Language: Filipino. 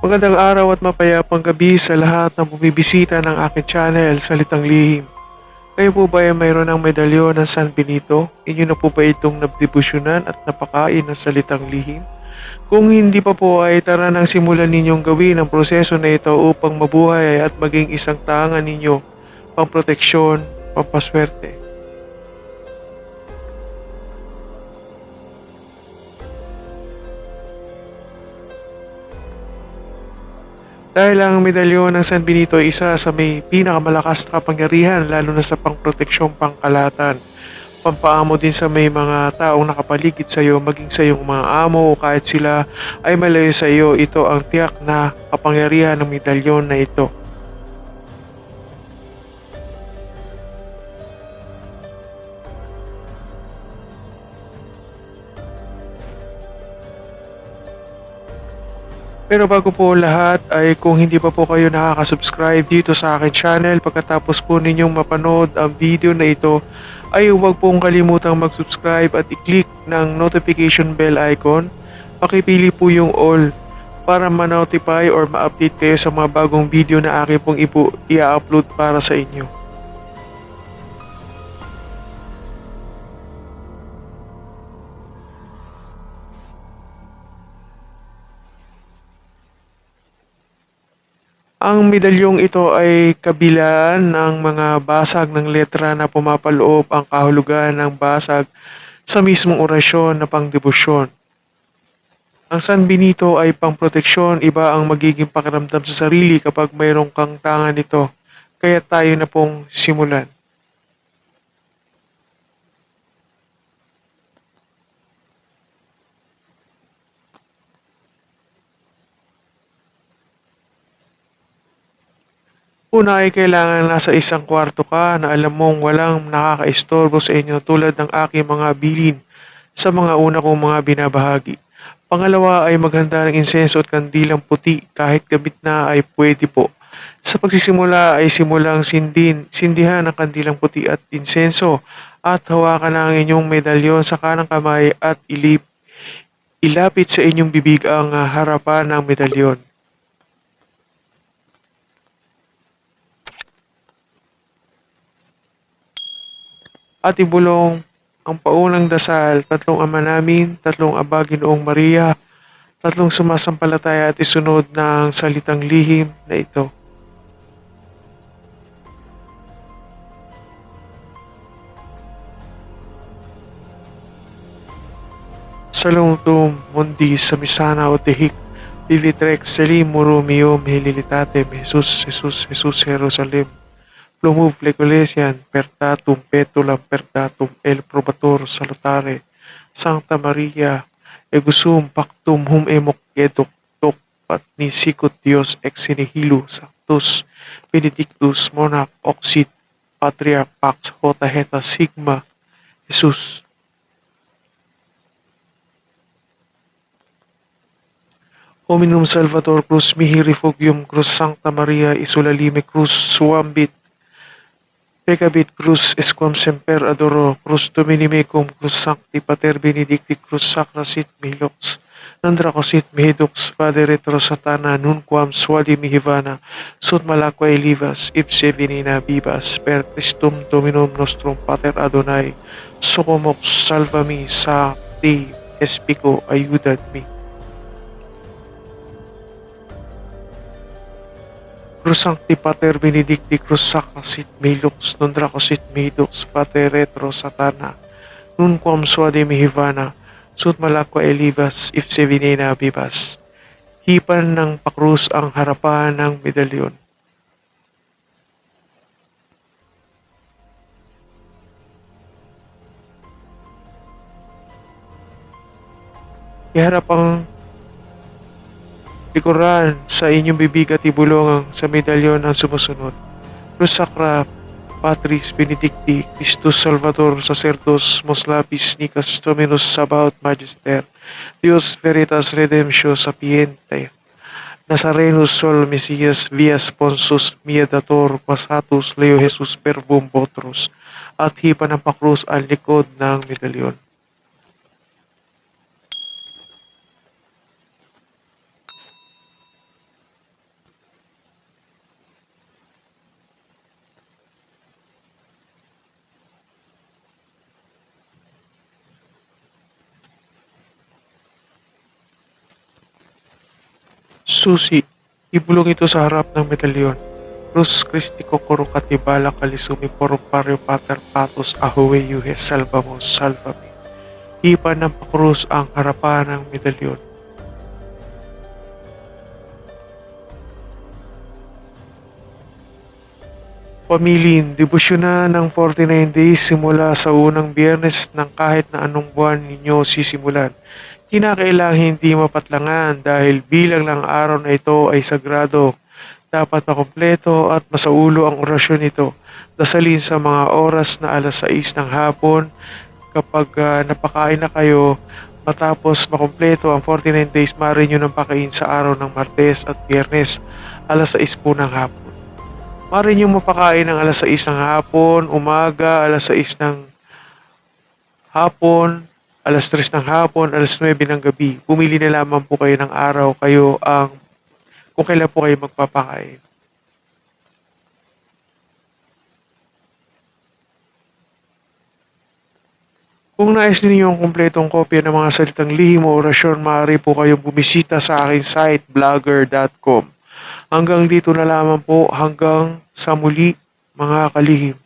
Magandang araw at mapayapang gabi sa lahat ng bumibisita ng aking channel, Salitang Lihim. Kayo po ba ay mayroon ng medalyon ng San Benito? Inyo na po ba itong nabdebusyonan at napakain ng Salitang Lihim? Kung hindi pa po ay tara nang simulan ninyong gawin ang proseso na ito upang mabuhay at maging isang tangan ninyo pamproteksyon, pampaswerte. Dahil ang medalyon ng San Benito ay isa sa may pinakamalakas na kapangyarihan lalo na sa pangproteksyong pangkalatan. Pampaamo din sa may mga taong nakapaligid sa iyo maging sa iyong mga amo o kahit sila ay malayo sa iyo ito ang tiyak na kapangyarihan ng medalyon na ito. Pero bago po lahat ay kung hindi pa po kayo nakaka-subscribe dito sa akin channel pagkatapos po ninyong mapanood ang video na ito ay huwag pong kalimutang mag-subscribe at i-click ng notification bell icon. Pakipili po yung all para ma-notify or ma-update kayo sa mga bagong video na akin pong i-upload para sa inyo. Ang medalyong ito ay kabilaan ng mga basag ng letra na pumapaloob ang kahulugan ng basag sa mismong orasyon na pangdebosyon. Ang San Benito ay pangproteksyon, iba ang magiging pakiramdam sa sarili kapag mayroong kang tangan nito. Kaya tayo na pong simulan. Una ay kailangan nasa isang kwarto ka na alam mong walang nakakaistorbo sa inyo tulad ng aking mga bilin sa mga una kong mga binabahagi. Pangalawa ay maghanda ng insenso at kandilang puti kahit gamit na ay pwede po. Sa pagsisimula ay simulang sindin, sindihan ang kandilang puti at insenso at hawakan ang inyong medalyon sa kanang kamay at ilip, ilapit sa inyong bibig ang harapan ng medalyon. At ibulong ang paunang dasal, tatlong ama namin, tatlong aba Ginoong Maria, tatlong sumasampalataya at isunod ng salitang lihim na ito. Salungtum mundi sa misana o tehik, Vivitrek selim murumium helilitatem, Jesus, Jesus, Jesus, Jerusalem. Plumov Legolesian, Pertatum, Petulam, Pertatum, El Probator, Salutare, Sancta Maria, Egusum, Pactum, Hum Emok, Edok, Tok, at Nisikot Dios, Ex Nihilo, Sanctus, Benedictus, Monarch, Oxid, Patria, Pax, Hota, Heta, Sigma, Jesus. Hominum Salvator Cruz Mihi Refugium Cruz Sancta Maria Isolalime Cruz Suambit Pecabit Cruz Esquam Semper Adoro Cruz Domini Mecum Cruz Sancti Pater Benedicti Cruz Sacra Sit Mihilox Nandracosit Mihidux Padre Retro Satana Nunquam Suadi Mihivana Sut Malaqua Elivas Ipse Venina Vivas Per Christum Dominum Nostrum Pater Adonai Socomox Salva Mi Sa Te Espico Ayudad Mi Cruz Sancti Pater Benedicti Cruz Sacra Sit Milux Non Dracosit Midux Pater Retro Satana Nun Quam Suade Mihivana Sut Malaqua Elivas If Sevinena Vivas Hipan ng pakrus ang harapan ng medalyon. Iharap ang likuran sa inyong bibig at ibulong ang sa medalyon ang sumusunod. Cruz Sacra Patris Benedicti Christus Salvador Sacerdos Moslapis Nicas Dominus Sabaoth Magister Dios Veritas Redemptio Sapiente Nazarenus Sol Mesias Vias Ponsus Miadator Pasatus Leo Jesus Verbum Votros at hipa ng pakrus ang likod ng medalyon. Susi, ibulong ito sa harap ng medalyon. Cruz Christi Kokoro Katibala Kalisumi Poropario Pater Patos Ahowe Yuhe Salvamos Salvame. Hipa ng pakrus ang harapan ng medalyon. Pamilin, debosyon na ng 49 days simula sa unang biyernes ng kahit na anong buwan ninyo sisimulan. Kinakailangan hindi mapatlangan dahil bilang ng araw na ito ay sagrado. Dapat makumpleto at masaulo ang orasyon nito. Dasalin sa mga oras na alas 6 ng hapon kapag ah, napakain na kayo matapos makumpleto ang 49 days maaari nyo nang pakain sa araw ng Martes at Biyernes alas 6 po ng hapon. Maaari nyo mapakain ng alas 6 ng hapon, umaga, alas 6 ng hapon, alas 3 ng hapon, alas 9 ng gabi. Pumili na lamang po kayo ng araw kayo ang kung kailan po kayo magpapakain. Kung nais ninyo ang kumpletong kopya ng mga salitang lihim o orasyon, maaari po kayong bumisita sa aking site blogger.com. Hanggang dito na lamang po, hanggang sa muli mga kalihim.